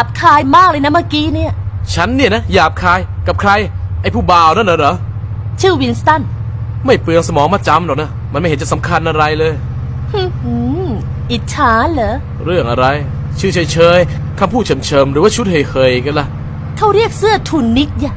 าบคายมากเลยนะเมื่อกี้เนี่ย ฉันเนี่ยนะหยาบคายกับใคร ไอ้ผู้บ่าวนั่นเหรอ ชื่อวินสตันไม่เปลืองสมองมาจำหรอกนะ มันไม่เห็นจะสำคัญอะไรเลย หืมอิจฉาเหรอ เรื่องอะไร ชื่อเฉยๆคำพูดเฉมๆหรือว่าชุดเฮยๆกันล่ะ เขาเรียกเสื้อทุนนิกย่ะ